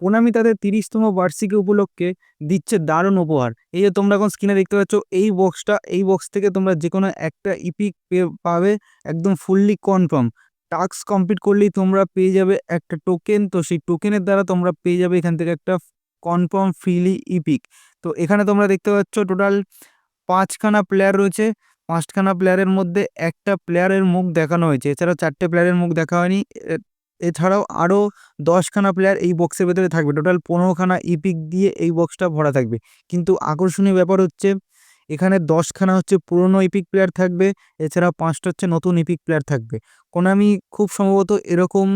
Konami তাদের তিরিশতম বার্ষিকী উপলক্ষে দিচ্ছে দারুণ উপহার। এই যে তোমরা এখন স্ক্রিনে দেখতে পাচ্ছ, এই বক্সটা এই বক্স থেকে তোমরা যে কোনো একটা ইপিক পাবে একদম ফুললি কনফার্ম টাস্ক কমপ্লিট করলেই তোমরা পেয়ে যাবে একটা টোকেন তো সেই টোকেনের দ্বারা তোমরা পেয়ে যাবে এখান থেকে একটা কনফার্ম ফ্রিলি ইপিক তো এখানে তোমরা দেখতে পাচ্ছ টোটাল পাঁচখানা প্লেয়ার রয়েছে। পাঁচখানা প্লেয়ারের মধ্যে একটা প্লেয়ারের মুখ দেখানো হয়েছে। এছাড়াও চারটে প্লেয়ারের মুখ দেখা হয়নি। এছাড়াও আরও দশখানা প্লেয়ার এই বক্সের ভেতরে থাকবে। টোটাল পনেরোখানা ইপিক দিয়ে এই বক্সটা ভরা থাকবে। কিন্তু আকর্ষণীয় ব্যাপার হচ্ছে, এখানে দশখানা হচ্ছে পুরনো ইপিক প্লেয়ার থাকবে এছাড়াও পাঁচটা হচ্ছে নতুন ইপিক প্লেয়ার থাকবে। কোনামি খুব সম্ভবত এরকম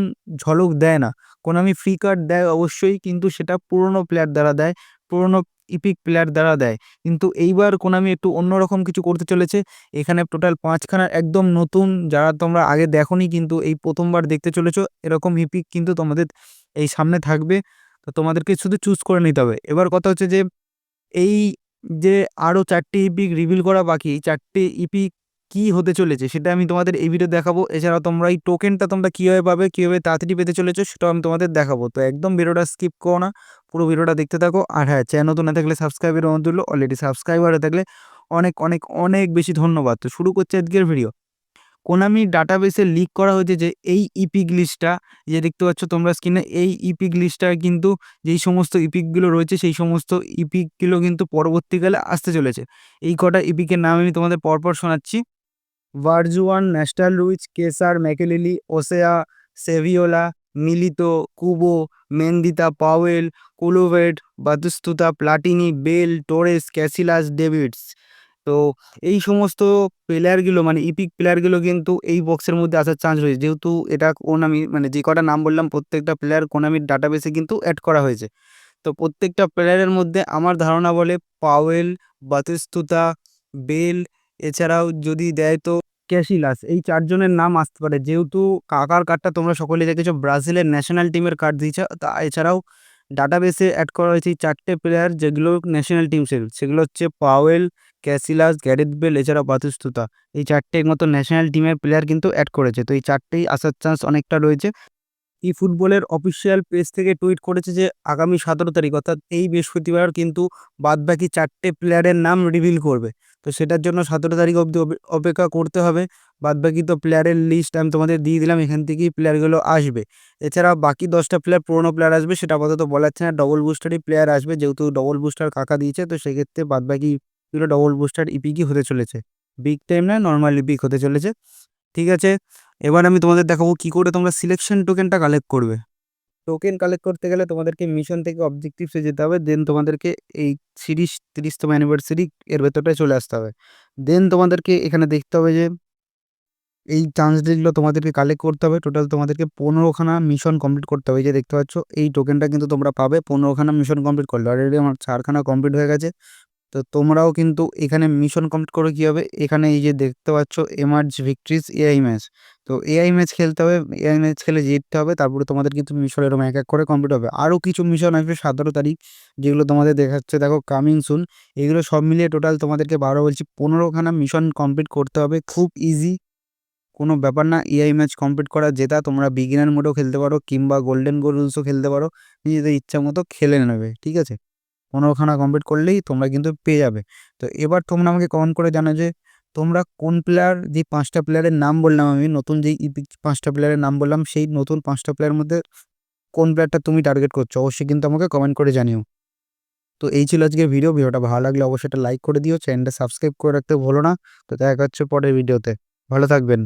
ঝলক দেয় না। কোনামি ফ্রি কার্ড দেয় অবশ্যই, কিন্তু সেটা পুরনো প্লেয়ার দ্বারা দেয়। পুরনো ইপিক প্লেয়ার দ্বারা দেয়। কিন্তু এইবার কোনামি একটু অন্যরকম কিছু করতে চলেছে। এখানে টোটাল পাঁচখানা একদম নতুন, যারা তোমরা আগে দেখোনি কিন্তু এই প্রথমবার দেখতে চলেছো, এরকম ইপিক কিন্তু তোমাদের এই সামনে থাকবে। তো তোমাদেরকে শুধু চুজ করে নিতে হবে। এবার কথা হচ্ছে যে, এই যে আরও চারটি ইপিক রিভিল করা বাকি চারটি ইপিক কী হতে চলেছে সেটা আমি তোমাদের এই ভিডিও দেখাবো। এছাড়াও তোমরা এই টোকেনটা তোমরা কীভাবে পাবে, কীভাবে তাড়াতাড়ি পেতে চলেছো সেটাও আমি তোমাদের দেখাবো। তো একদম ভিডিওটা স্কিপ করো না, পুরো ভিডিওটা দেখতে থাকো। আর হ্যাঁ চ্যানেল নতুন না থাকলে সাবস্ক্রাইবের অনুরোধ অলরেডি সাবস্ক্রাইবার হয়ে থাকলে অনেক অনেক অনেক বেশি ধন্যবাদ। তো শুরু করছে আজকের ভিডিও কোনামি ডাটাবেসে লিক করা হয়েছে যে এই ইপিক লিস্টটা যে দেখতে পাচ্ছ তোমরা স্ক্রিনে এই ইপিক লিস্টটা কিন্তু যেই সমস্ত ইপিকগুলো রয়েছে, সেই সমস্ত ইপিকগুলো কিন্তু পরবর্তীকালে আসতে চলেছে। এই কটা ইপিকের নাম আমি তোমাদের পরপর শোনাচ্ছি। ভার্জুয়ান, ন্যাশনাল রুইচ কেসার, ম্যাকেলিলি, ওসেয়া, সেভিওলা, মিলিত, কুবো, মেন্দিতা, পাওয়েল কুলোভেট Batistuta, Platini, Bale, Torres, Casillas, Davids. তো এই সমস্ত প্লেয়ারগুলো মানে ইপিক প্লেয়ারগুলো কিন্তু এই বক্সের মধ্যে আসার চান্স রয়েছে। যেহেতু এটা কোনামি মানে যে কটা নাম বললাম, প্রত্যেকটা প্লেয়ার কোনামির ডাটাবেসে কিন্তু অ্যাড করা হয়েছে। তো প্রত্যেকটা প্লেয়ারের মধ্যে আমার ধারণা বলে পাওয়েল, বাতিস্তুতা, বেল এছাড়াও যদি দেয় তো ক্যাসিলাস এই চারজনের নাম আসতে পারে। যেহেতু কাকার কার্ডটা তোমরা সকলে দেখেছ, ব্রাজিলের ন্যাশনাল টিমের কার্ড দিয়েছে। তা এছাড়াও ডাটাবেসে অ্যাড করা হয়েছে চারটে প্লেয়ার যেগুলো ন্যাশনাল টিম সেগুলো হচ্ছে পাওয়েল ক্যাসিলাস গ্যারেথ বেল, এছাড়াও বাতুস্তুতা। এই চারটে মতো ন্যাশনাল টিমের প্লেয়ার কিন্তু অ্যাড করেছে। তো এই চারটেই আসার চান্স অনেকটা রয়েছে। ই ফুটবলের অফিসিয়াল পেজ থেকে টুইট করেছে যে, আগামী সতেরো তারিখ, অর্থাৎ এই বৃহস্পতিবার কিন্তু বাদবাকি চারটে প্লেয়ারের নাম রিভিল করবে। তো সেটার জন্য সতেরো তারিখ অবধি অপে- অপেক্ষা করতে হবে। বাদবাকি তো প্লেয়ারের লিস্ট আমি তোমাদের দিয়ে দিলাম, এখান থেকেই প্লেয়ারগুলো আসবে। এছাড়া বাকি দশটা প্লেয়ার পুরোনো প্লেয়ার আসবে, সেটা আপাতত বলা যাচ্ছে না ডবল বুস্টারই প্লেয়ার আসবে, যেহেতু ডবল বুস্টার কাকা দিয়েছে, তো সেক্ষেত্রে বাদবাকি এগুলো ডবল বুস্টার ইপিকই হতে চলেছে। বিগ টাইম না নর্মাল ইপিক হতে চলেছে। ঠিক আছে, এবার আমি তোমাদের দেখাবো কি করে তোমরা সিলেকশন টোকেনটা কালেক্ট করবে। টোকেন কালেক্ট করতে গেলে তোমাদেরকে মিশন থেকে অবজেক্টিভসে যেতে হবে দেন তোমাদেরকে এই সিরিজ তিরিশতম অ্যানিভার্সারি এর ভেতরটায় চলে আসতে হবে। দেন তোমাদেরকে এখানে দেখতে হবে যে, এই চান্স চান্সগুলো তোমাদেরকে কালেক্ট করতে হবে। টোটাল তোমাদেরকে পনেরোখানা মিশন কমপ্লিট করতে হবে। যে দেখতে পাচ্ছ, এই টোকেনটা কিন্তু তোমরা পাবে, পনেরোখানা মিশন কমপ্লিট করলে। অলরেডি আমার চারখানা কমপ্লিট হয়ে গেছে। তো তোমরাও কিন্তু এখানে মিশন কমপ্লিট করে কী হবে? এখানে এই যে দেখতে পাচ্ছ এমার্জ ভিক্টরিজ এআই ম্যাচ তো এআই ম্যাচ খেলতে হবে এআই ম্যাচ খেলে জিততে হবে, তারপরে তোমাদের কিন্তু মিশন এরকম এক এক করে কমপ্লিট হবে। আরও কিছু মিশন আসবে সতেরো তারিখ, যেগুলো তোমাদের দেখাচ্ছে, দেখো কামিং সুন এগুলো সব মিলিয়ে টোটাল তোমাদেরকে বারো বলছি, পনেরোখানা মিশন কমপ্লিট করতে হবে, খুব ইজি কোনো ব্যাপার না এআই ম্যাচ কমপ্লিট করা যেটা তোমরা বিগিনার মোডেও খেলতে পারো, কিংবা গোল্ডেন গোলসও খেলতে পারো, নিজেদের ইচ্ছা মতো খেলে নেবে, ঠিক আছে? পনেরোখানা কমপ্লিট করলেই তোমরা কিন্তু পেয়ে যাবে। তো এবার তোমরা আমাকে কমেন্ট করে জানো যে তোমরা কোন প্লেয়ার যে পাঁচটা প্লেয়ারের নাম বললাম আমি, নতুন যে পাঁচটা প্লেয়ারের নাম বললাম, সেই নতুন পাঁচটা প্লেয়ারের মধ্যে কোন প্লেয়ারটা তুমি টার্গেট করছ, অবশ্যই কিন্তু আমাকে কমেন্ট করে জানিও। তো এই ছিল আজকের ভিডিও ভিডিওটা ভালো লাগলে অবশ্যই একটা লাইক করে দিও চ্যানেলটা সাবস্ক্রাইব করে রাখতে ভুলো না। তো দেখা হচ্ছে পরের ভিডিওতে ভালো থাকবেন।